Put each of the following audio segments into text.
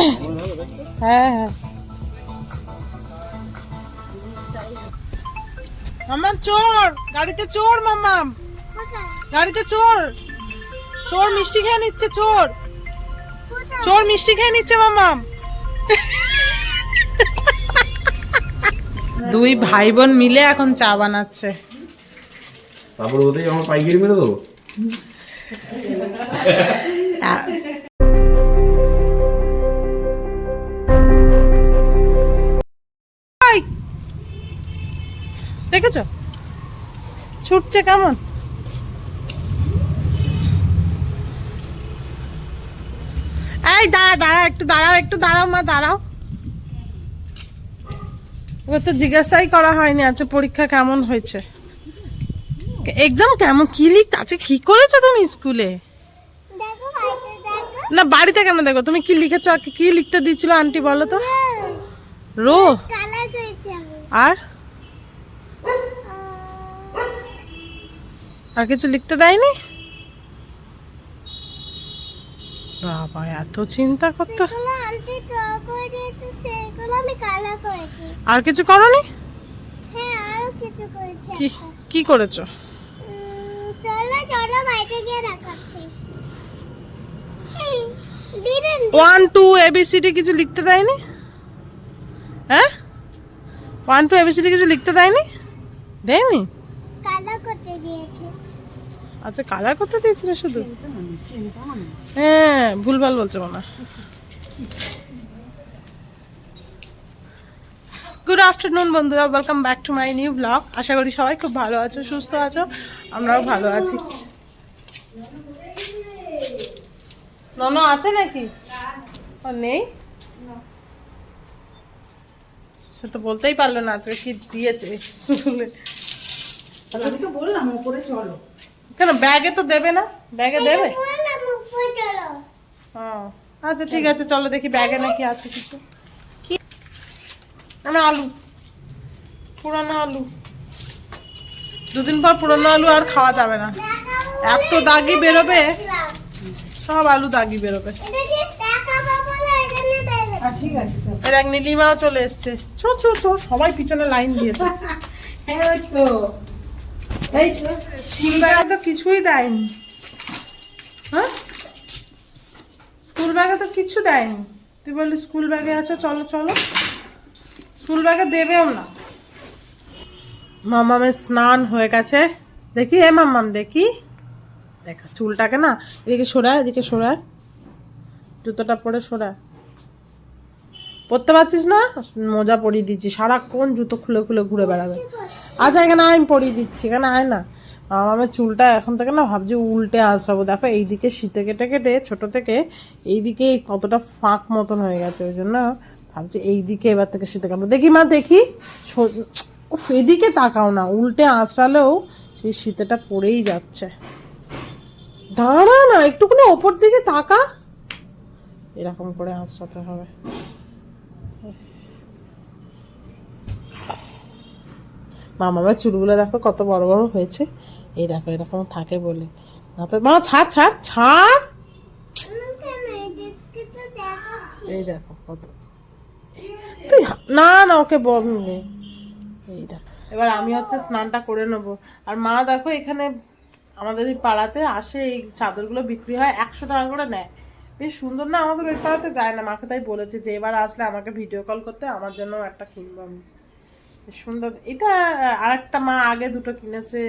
হ্যাঁ হ্যাঁ। মাম্মা চোর! গাড়িতে চোর মাম্মাম! গাড়িতে চোর! চোর মিষ্টি খেয়ে নিচ্ছে চোর! চোর মিষ্টি খেয়ে নিচ্ছে মাম্মাম! দুই ভাই বোন মিলে এখন চা বানাচ্ছে। তারপর ওতেই আমার পাইকারি মেরে দেবো? দেখেছ? ছুটছে কেমন? এই দাঁড়া দাঁড়া একটু দাঁড়াও একটু দাঁড়াও মা দাঁড়াও। ওকে তো জিজ্ঞাসাই করা হয়নি আচ্ছা পরীক্ষা কেমন হয়েছে? একদম কেমন? কি লিখতে? আছে কি করেছ তুমি স্কুলে? না বাড়িতে কেন দেখো? তুমি কি লিখেছো? কি লিখতে দিয়েছিল আন্টি বলো তো? রো কালার করেছি আমি। আর? আর কিছু লিখতে দেয়নি? বাবা এত চিন্তা করতে। আর কিছু করনি? হ্যাঁ আরও কি করেছ? ওয়ান টু এবিসিডি কিছু লিখতে দেয়নি? হ্যাঁ? ওয়ান টু এবিসিডি কিছু লিখতে দেয়নি? দেয়নি? আচ্ছা কালার করতে দিয়েছিল শুধু? হ্যাঁ ভুলভাল বলছে মনে গুড আফটারনুন বন্ধুরা welcome back to my new blog আশা করি সবাই খুব ভালো আছো সুস্থ আছো আমরাও ভালো আছি। নন আছে নাকি? ও নেই? সে তো বলতেই পারল না আজকে কি দিয়েছে। স্কুলে আমি তো বললাম উপরে চলো। কেন ব্যাগে তো দেবে না? ব্যাগে দেবে? আচ্ছা ঠিক আছে চলো দেখি ব্যাগে নাকি আছে কিছু। কি? না আলু পুরানো আলু। দুদিন পর পুরানো আলু আর খাওয়া যাবে না। এত দাগি বেরোবে? সব আলু দাগি বেরোবে। এক নীলিমাও চলে এসছে। চো চো চো সবাই পিছনে লাইন দিয়েছে। হ্যাঁ স্কুল ব্যাগে তো কিছুই দেয়নি। হ্যাঁ? স্কুল ব্যাগে তো কিছু দেয়নি। তুই বললি স্কুল ব্যাগে আছে, চলো চলো। স্কুল ব্যাগে দেবেও না। মামামের স্নান হয়ে গেছে। দেখি, এ মাম্মাম, দেখি। দেখা, চুলটাকে না, এদিকে সরায় এদিকে সরায়। জুতোটা পরে সরায়। পরতে পারছিস না? মোজা পরিয়ে দিচ্ছি। সারাক্ষণ জুতো খুলে খুলে ঘুরে বেড়াবে। আচ্ছা এখানে আমি পরিয়ে দিচ্ছি। এখানে আয় না। আমার চুলটা এখন থেকে না ভাবছি উল্টে আসব। দেখো, এইদিকে শীতে কেটে কেটে ছোটো থেকে এইদিকে কতটা ফাঁক মতন হয়ে গেছে। ওই জন্য ভাবছি এইদিকে এবার থেকে শীতে কাটবো। দেখি মা, দেখি। উফ, এদিকে তাকাও না। উল্টে আঁচড়ালেও সেই শীতেটা পড়েই যাচ্ছে। দাঁড়া না, একটুখানি ওপর দিকে তাকা। এরকম করে আঁচড়াতে হবে। মামার চুলগুলো দেখো কত বড় বড় হয়েছে। এই দেখো, এরকম থাকে বলে। না তো মা ছাড় ছাড় ছাড়! এই দেখো কত তুই না না, ওকে বলবে এই দেখো, এবার আমি হচ্ছে স্নানটা করে নেব। আর মা দেখো এখানে আমাদের এই পাড়াতে আসে, এই চাদরগুলো বিক্রি হয়, একশো টাকা করে নেয়। বেশ সুন্দর। না, আমাদের ওই পাড়াতে যায় না, মাকে তাই বলেছে যে এবার আসলে আমাকে ভিডিও কল করতে, আমার জন্য একটা কিনবো আমি। সুন্দর। এটা আর একটা মা আগে দুটো কিনেছে।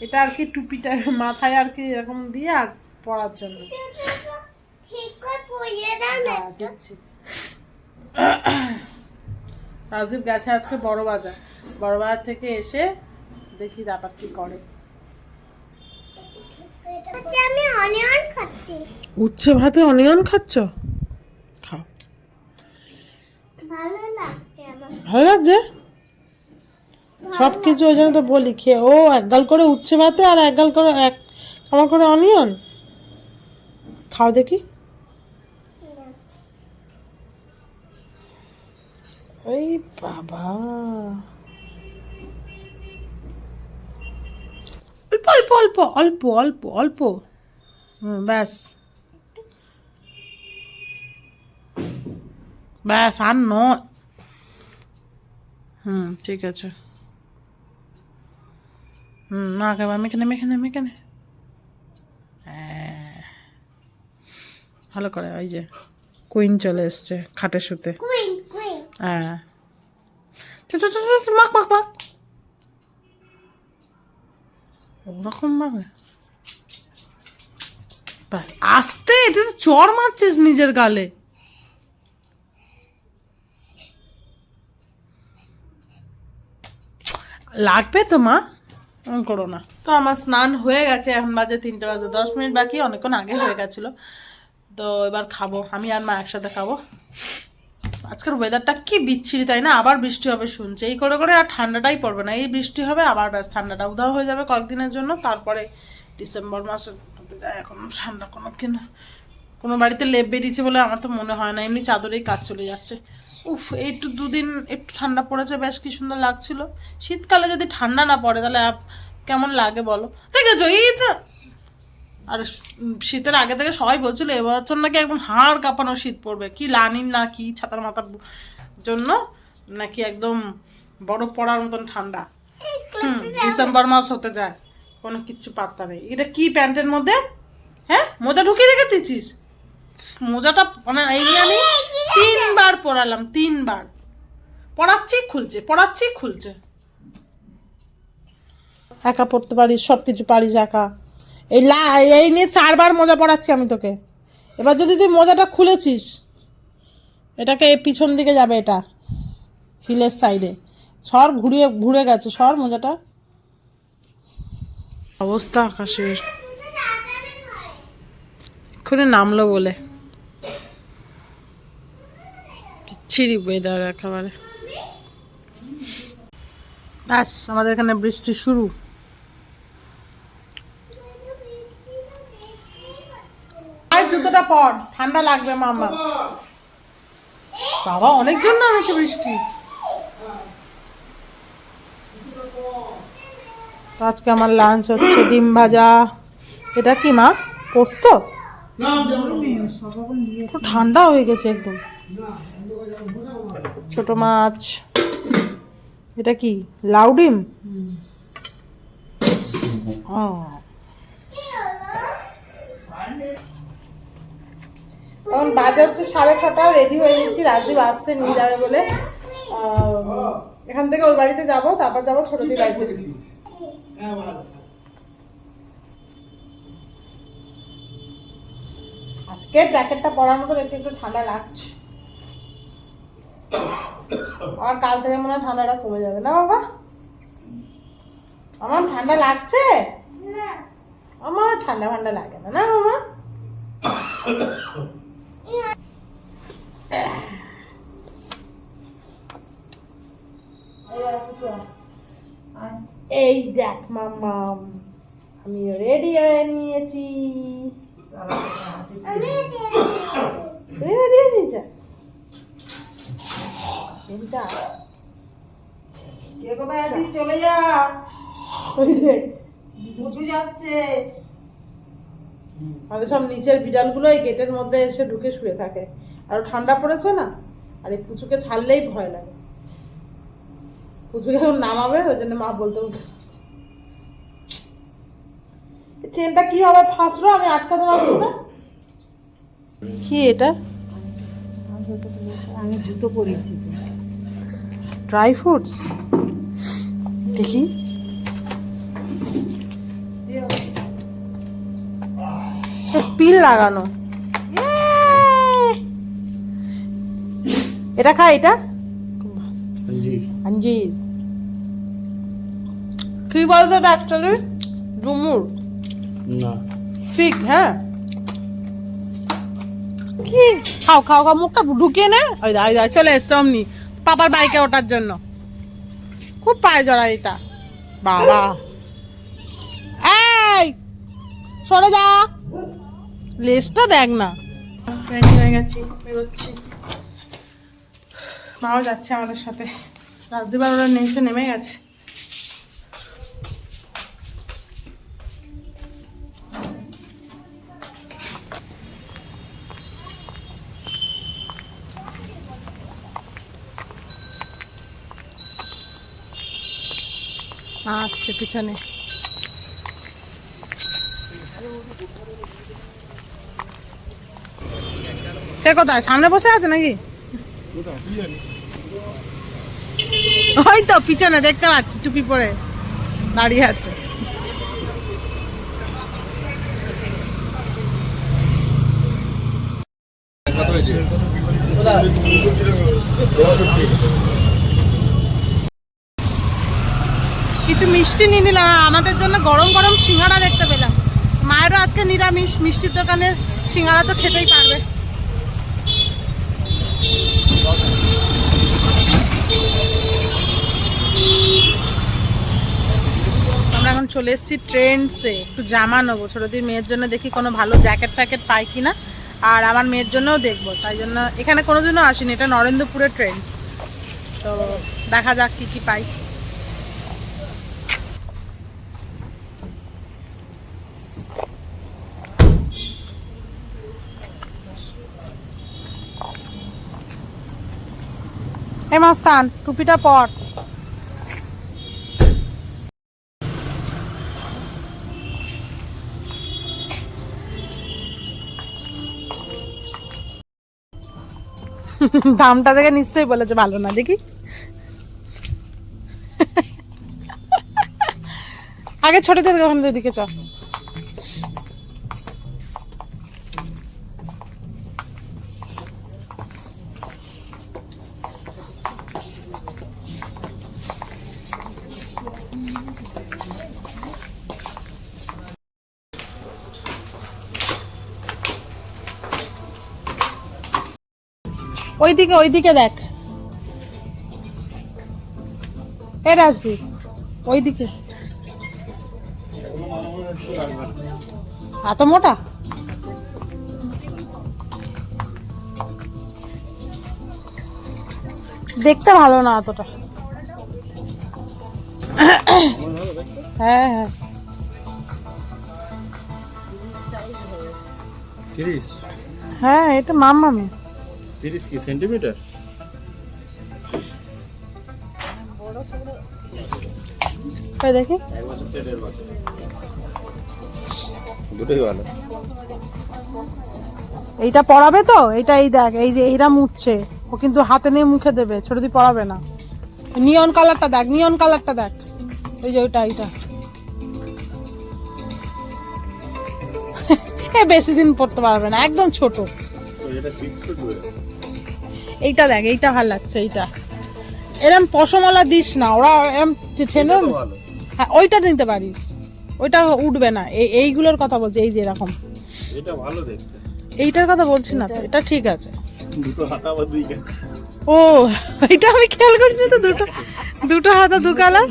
এটা আর কি টুপিটা মাথায় আর কি এরকম দিয়ে আর পরার জন্য। হ্যাঁ। রাজীব গেছে আজকে বড় বাজার বড় বাজার থেকে এসে দেখি ব্যাপার কি করে। আমি অনিয়ন খাচ্ছি। উচ্ছে ভাতে অনিয়ন খাচ্ছ? খাও। ভালো লাগছে আমার। ভালো লাগছে? সব কিছু ওই জন্য তো বলি খেয়ে ও এক গাল করে উচ্ছে ভাতে আর এক গাল করে এক আমার করে অনিয়ন খাও দেখি। ওই বাবা। অল্প অল্প অল্প অল্প অল্প। ব্যাস। ব্যাস আর নয়। হুম ঠিক আছে। হুম না কেমন মেখে নে মেখে নে মেখে নে। হ্যাঁ। ভালো করে ওই যে কুইন চলে এসছে খাটে শুতে হ্যাঁ। চল, চল, চল, চল, মাখ মাখ মাখ ওরকম ভাবে আস্তে তুই তো চর মারছিস নিজের গালে। লাগবে তো মা? করো না। তো আমার স্নান হয়ে গেছে এখন বাজে তিনটে বাজে দশ মিনিট বাকি অনেকক্ষণ আগে হয়ে গেছিল। তো এবার খাব আমি আর মা একসাথে খাব। আজকের ওয়েদারটা কি বিচ্ছিরি তাই না? আবার বৃষ্টি হবে শুনছে। এই করে করে আর ঠান্ডাটাই পড়বে না। এই বৃষ্টি হবে, আবার ব্যাস ঠান্ডাটা উধাও হয়ে যাবে কয়েকদিনের জন্য। তারপরে ডিসেম্বর মাসে যায় এখন ঠান্ডা কোনো কিনা কোনো বাড়িতে লেপ বেরিয়েছে বলে আমার তো মনে হয় না। এমনি চাদরেই কাজ চলে যাচ্ছে। উফ একটু দুদিন একটু ঠান্ডা পড়েছে, বেশ কি সুন্দর লাগছিল। শীতকালে যদি ঠান্ডা না পড়ে তাহলে কেমন লাগে বলো? দেখেছ, এই তো আর শীতের আগে থেকে সবাই বলছিল, এবছর নাকি একদম হাড় কাঁপানো শীত পড়বে। কি লানিন না, কি ছাতার মাথার জন্য নাকি একদম বরফ পড়ার মতন ঠান্ডা। হুম, ডিসেম্বর মাস হতে যায়, কোনো কিচ্ছু পাত্তা নেই। এটা কি প্যান্টের মধ্যে? হ্যাঁ মোজা ঢুকিয়ে রেখে দিয়েছিস মোজাটা মানে এই আমি তিনবার পরালাম, তিনবার। পড়াচ্ছি খুলছে পড়াচ্ছি খুলছে। একা পড়তে পারিস সব কিছু পারিস একা। এই লা, এই নিয়ে চারবার মোজা পড়াচ্ছি আমি তোকে। এবার যদি তুই মোজাটা খুলেছিস, এটাকে পিছন দিকে যাবে এটা, হিলের সাইডে সর, ঘুরিয়ে, ঘুরে গেছে, সর মোজাটা। অবস্থা আকাশের। এক্ষুনি নামলো বলে। ছিড়ি ওয়েদার একেবারে। ব্যাস, আমাদের এখানে বৃষ্টি শুরু আর জুতোটা পর। ঠান্ডা লাগবে মামা বাবা অনেক অনেকজন নামেছে বৃষ্টি। আজকে আমার লাঞ্চ হচ্ছে ডিম ভাজা। এটা কি, মা? পোস্ত? ঠান্ডা হয়ে গেছে একদম। ছোট মাছ। এটা কি, লাউ ডিম? ও। এখন বাজে হচ্ছে সাড়ে ছটা রেডি হয়ে গেছি রাজীব আসছে নিয়ে যাবে বলে। এখান থেকে ওর বাড়িতে যাব তারপর যাব ছোটদির বাড়িতে। আজকে জ্যাকেটটা পরার মতো একটু একটু ঠান্ডা লাগছে। আর কাল থেকে মনে হয় ঠান্ডাটা কমে যাবে না বাবা? আমার ঠান্ডা লাগছে? আমার ঠান্ডা ঠান্ডা লাগে না না মামা এই দেখ মামাম। আমি রেডি হয়ে নিয়েছি। রেডি নিয়েছে? চিন্তা? কে কোথায় আছিস? চলে যা। ওই রে পুচু যাচ্ছে। আমাদের সব নিচের বিড়ালগুলো এই গেটের মধ্যে এসে ঢুকে শুয়ে থাকে। আর ঠান্ডা পড়েছে না? আর এই পুচুকে ছাড়লেই ভয় লাগে। পুচুকে এখন নামাবে ওই জন্য মা বলতে বলতে চেনটা কি হবে? ফাঁসলো আমি আটকাতে পারছি না। কি এটা? আমি জুতো পরেছি। Dry fruits? দেখি। পিল লাগানো। এটা খা এটা? আঞ্জির। কি বলতো এটা অ্যাকচুয়ালি ডুমুর। না। ফিগ হ্যাঁ? কি? খাও খাও খাও মুখটা ঢুকিয়ে নে। ওই দা, ওই চলে এসছে অমনি। পাপার বাইকে ওঠার জন্য। খুব পায়ে জড়া এটা। বাবা। এই! সরে যা। লেসটা দেখ না। রেডি হয়ে গেছি, বেরোচ্ছি। মাও যাচ্ছে আমাদের সাথে। রাজদীপ ওরা নিচে নেমে গেছে। আসছে পিছনে। সে কোথায়? সামনে বসে আছে নাকি? ওই তো, পিছনে দেখতে পাচ্ছি, টুপি পরে দাঁড়িয়ে আছে। কিছু মিষ্টি নিয়ে নিলাম আমাদের জন্য গরম গরম সিঙ্গাড়া দেখতে পেলাম। মায়েরও আজকে নিরামিষ, মিষ্টির দোকানের সিঙ্গাড়া তো খেতেই পারবে। আমরা এখন চলে এসেছি ট্রেন্ডসে। একটু জামা নেব। ছোটোদের মেয়ের জন্য দেখি কোনো ভালো জ্যাকেট ফ্যাকেট পাই কি না আর আমার মেয়ের জন্যও দেখব। তাই জন্য এখানে কোনোদিনও আসিনি। এটা নরেন্দ্রপুরের ট্রেন্ডস। তো দেখা যাক কী কী পাই। হে মস্তান, টুপিটা পর। দামটা দেখে নিশ্চয়ই বলেছে ভালো না দেখি। আগে ছোট থেকে ওখানে দিকে ওইদিকে ওইদিকে দেখ। এ রাজদি ওইদিকে। এত মোটা। দেখতে ভালো না অতটা। হ্যাঁ হ্যাঁ। হ্যাঁ এটা মাম্মামি তিরিশ কি সেন্টিমিটার? দেখি। দুটোই ভালো। এইটা পড়াবে তো? এইটা এই দেখ এই যে এইরা মুছছে। ও কিন্তু হাতে নিয়ে মুখে দেবে ছোট দি পড়াবে না। নিয়ন কালারটা দেখ নিয়ন কালারটা দেখ। ওই যে ওইটা এইটা। বেশি দিন পড়তে পারবে না একদম ছোট। এটা এইটা দেখ এইটা ভালো লাগছে এইটা। এরম পশমওয়ালা দিস না ওরা এরম ঠেনে হ্যাঁ ওইটা নিতে পারিস। ওইটা উঠবে না এই এইগুলোর কথা বলছি এই যে এরকম। এটা ভালো দেখতে। এইটার কথা বলছি না তো এটা ঠিক আছে। দুটো হাতা আবার দুই ও এটা আমি খেয়াল করিনি তো দুটো দুটো হাতা দু কালার।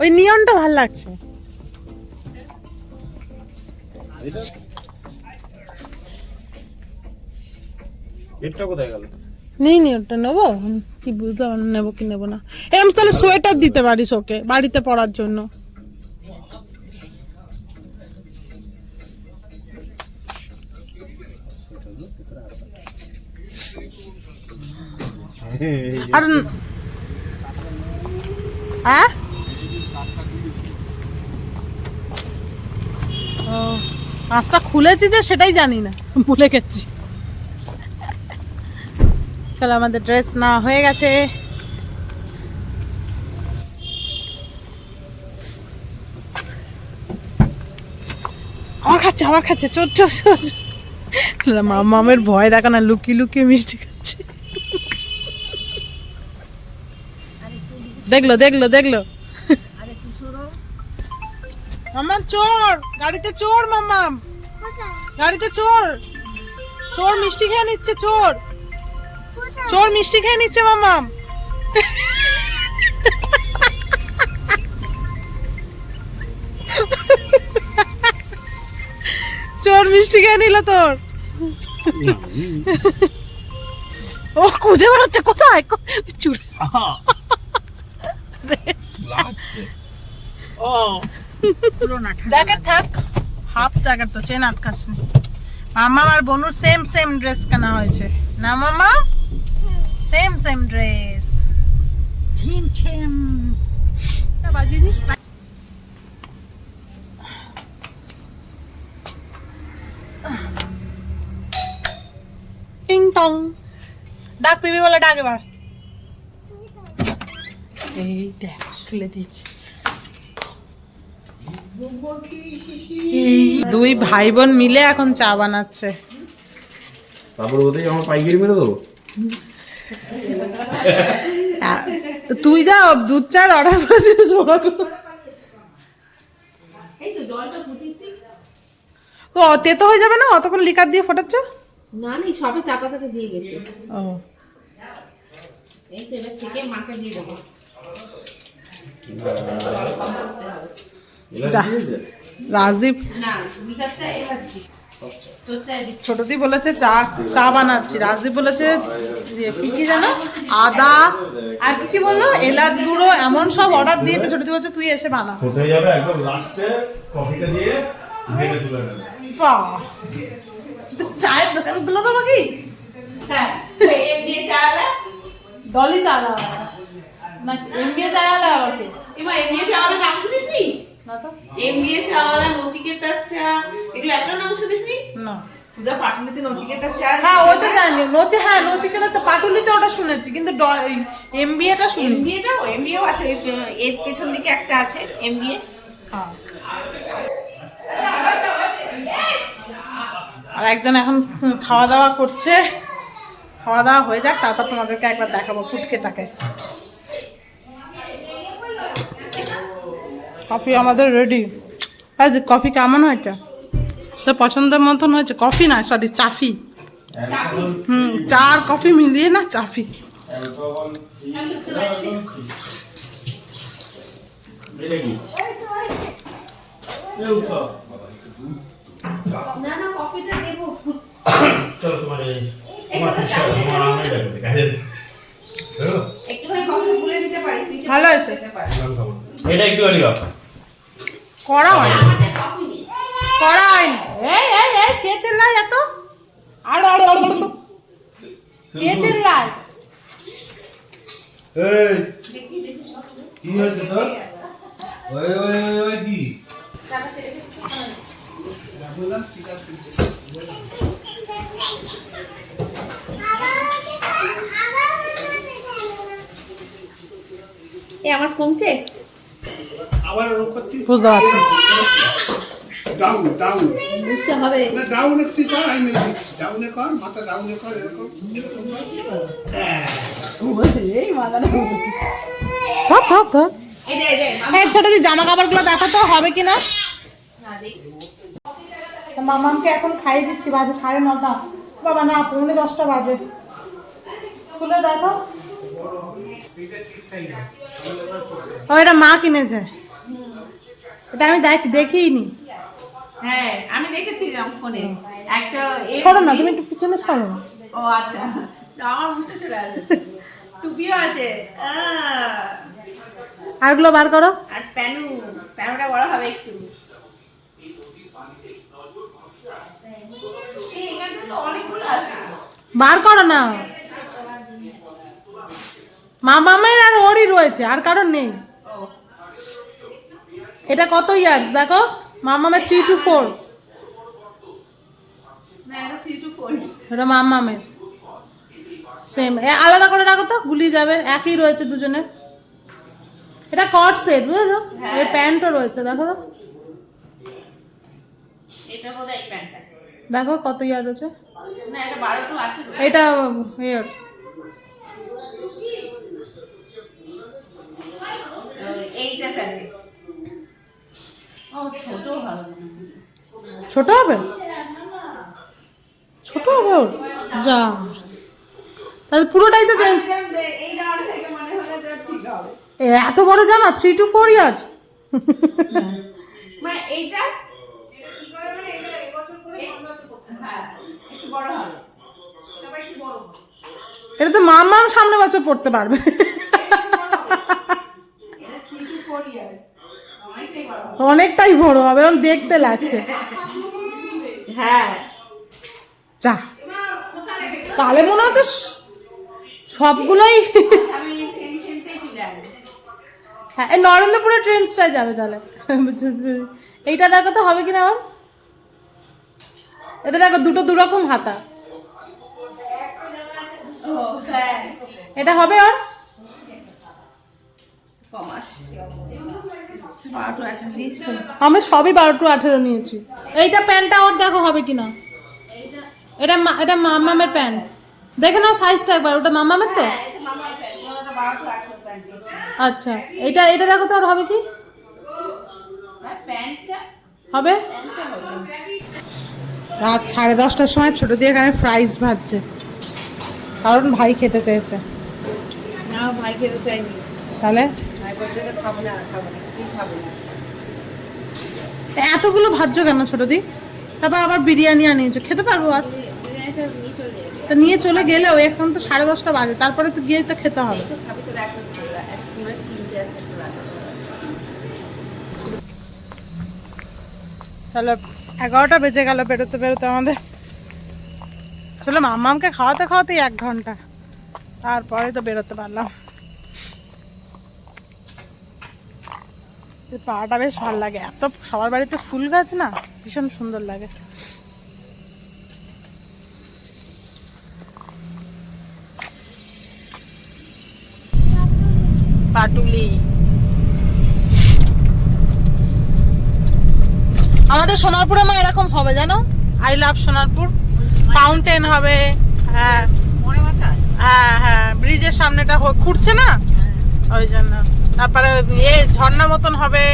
ওই নিয়নটা ভালো লাগছে। এটা নি ওটা নেব। কি বুঝতে পারলাম, নেব কি না। তাহলে সোয়েটার দিতে পারিস ওকে, বাড়িতে পরার জন্য। আর হ্যাঁ? ও খুলেছি যে, সেটাই জানি না। ভুলে গেছি। চলো আমাদের ড্রেস না হয়ে গেছে। আমার খাচ্ছে আমার খাচ্ছে, চোর চোর মামের ভয় না, লুকিয়ে লুকিয়ে মিষ্টি খাচ্ছে। দেখল দেখল দেখল। চোর! গাড়িতে চোর মাম্মাম গাড়িতে চোর। চোর মিষ্টি খেয়ে নিচ্ছে, চোর। চোর মিষ্টি খেয়ে নিচ্ছে মাম্মাম চোর মিষ্টি খেয়ে নিল তোর। ও খুঁজে বেড়াচ্ছে কোথায়? চুরে। জ্যাকেট থাক। হাফ জ্যাকেট তো চেন আটকাসনি মামা আর বনুর সেম সেম ড্রেস কেনা হয়েছে। না মামা? সেম সেম ড্রেস ঝিম ছিম বাজিয়ে দিস টিং টং ডাক পিবি বলে ডাক এবার এই দেখ শুলে দিচ্ছি দুই ভাই বোন মিলে এখন চা বানাচ্ছে। তারপর ওদের আমার পাইকারি মেরে দেবো? তুই যা দুধ চার অর্ডার করেছিস ও তেতো হয়ে যাবে না? অতক্ষণ লিকার দিয়ে ফোটাচ্ছ? না না সবে চা দিয়ে গেছে। ও। এই তো এবার ছেঁকে মাকে দিয়ে দেবো। রাজীব। না লিকার চা এবার ছোটদি বলেছে চা চা বানাচ্ছি। রাজীব বলেছে ইয়ে, কি কি জানো আদা আর কি কি বলল? এলাচ গুঁড়ো এমন সব অর্ডার দিয়েছে। ছোটদি বলছে তুই এসে বানা। কোথায় যাবে একদম লাস্টে কফিটা দিয়ে ঘেটে তুলে নেবে। বাহ! তো চায়ের দোকানগুলো তো বাকি? হ্যাঁ এম দিয়ে চা আলা ডলি চা দেওয়া না এমবিএ চা আলা ওকে এবার এম দিয়ে চা আলা নাম শুনিস নি? চা আলা নচিকেতার চা এগুলো একটা নাম নি। পূজা পাটুলিতে নচিকেতার চা হ্যাঁ ওটা জানি। নচি হ্যাঁ চা পাটুলিতে ওটা শুনেছি কিন্তু এমবিএটা শুনি এমবিএটাও এমবিএও আছে। এর পেছন দিকে একটা আছে এমবিএ হ্যাঁ। আর একজন এখন খাওয়া দাওয়া করছে। খাওয়া দাওয়া হয়ে যাক তারপর তোমাদেরকে একবার দেখাবো ফুটকেটাকে কফি আমাদের রেডি আজ কফি কেমন হয়েছে? তোর পছন্দের মতন হয়েছে। কফি না সরি চাফি। হুম চা আর কফি মিলিয়ে না চাফি। ভালো আছে এটা একটু করা হয় করা হয় না এই এই এই কে চেল্লায় এত? আড়ো আড়ো আড়ো আড়ো তো। কে চেল্লায়? এই কি হয়েছে তোর? ওই ওই ওই ওই কি? এ আমার কমছে? বুঝতে পারছি। ডাউন ডাউন বুঝতে হবে। না ডাউনে তুই কর আমি মেরে ডাউনে কর মাথা ডাউনে কর এরকম। এরকম থাক থাক থাক। এটা এটা এই ছোট দি জামা কাপড়গুলো দেখো তো হবে কিনা না? দেখি। মামামকে এখন খাইয়ে দিচ্ছি বাজে সাড়ে নটা। বাবা না পৌনে দশটা বাজে। খুলে দেখো। ও এটা মা কিনেছে। এটা আমি দেখ দেখিনি। হ্যাঁ আমি দেখেছিলাম ফোনে। একটা সরো না তুমি একটু পিছনে সরো। ও আচ্ছা। আমার মুখে চলে আসে। টুপিও আছে। আরগুলো বার করো। আর প্যানু প্যানুটা বড় হবে একটু। বার করো না। মা মামের আর ওরই রয়েছে আর কারণ নেই। এটা কত ইয়ার্স? দেখো মামামের থ্রি টু ফোর এটা থ্রি টু ফোর এটা মামামের সেম আলাদা করে রাখো তো গুলিয়ে যাবে। একই রয়েছে দুজনের। এটা কট সেট বুঝেছ? এর প্যান্টও রয়েছে দেখো তো। হয় এই দেখো কত ইয়ার রয়েছে। এটা বারো টু আঠেরো। এটা ইয়ে। এইটা ছোট হবে। ছোট হবে? যা। তাহলে পুরোটাই তো এত বড় জামা? থ্রি টু ফোর ইয়ার্স এইটা। এটা তো মাম মাম সামনে বছর পড়তে পারবে। ফোর ইয়ার্স অনেকটাই বড় হবে এরকম দেখতে লাগছে। হ্যাঁ। যা। তাহলে মনে স- সবগুলোই হ্যাঁ এই নরেন্দ্রপুরের ট্রেন্সটায় যাবে তাহলে। এইটা দেখো তো হবে কিনা ওর এটা দেখো দুটো দুরকম হাতা। এটা হবে ওর? আমি সবই বারো টু আঠেরো নিয়েছি। এইটা প্যান্টটা ওর দেখো হবে কিনা? এটা এটা মামামের প্যান্ট। দেখে নাও সাইজটা একবার ওটা মামামের তো? প্যান্ট আচ্ছা এটা এটা দেখো তো ওর হবে কি? হবে? রাত সাড়ে দশটার সময় ছোট দিয়ে এখানে ফ্রাইস ভাজছে। কারণ ভাই খেতে চেয়েছে। না ভাই খেতে চাইনি। তাহলে? এতগুলো ভাজ্য কেন ছোট দি? তারপর আবার বিরিয়ানি আনিয়েছো খেতে পারব আর? তা নিয়ে চলে গেলেও এখন তো সাড়ে দশটা বাজে তারপরে তো গিয়ে তো খেতে হবে। চলো এগারোটা বেজে গেল বেরোতে বেরোতে আমাদের। চলো মাম্মামকে খাওয়াতে খাওয়াতেই এক ঘণ্টা তারপরে তো বেরোতে পারলাম। পাড়াটা বেশ ভালো লাগে। এত সবার বাড়িতে ফুল গাছ না ভীষণ সুন্দর লাগে। পাটুলি। আমাদের সোনারপুরে মা এরকম হবে জানো? I love Sonarpur. ফাউন্টেন হবে। হ্যাঁ। হ্যাঁ হ্যাঁ। ব্রিজের সামনেটা খুঁড়ছে না? ওই জন্য। তারপরে ইয়ে ঝর্ণা মতন হবে।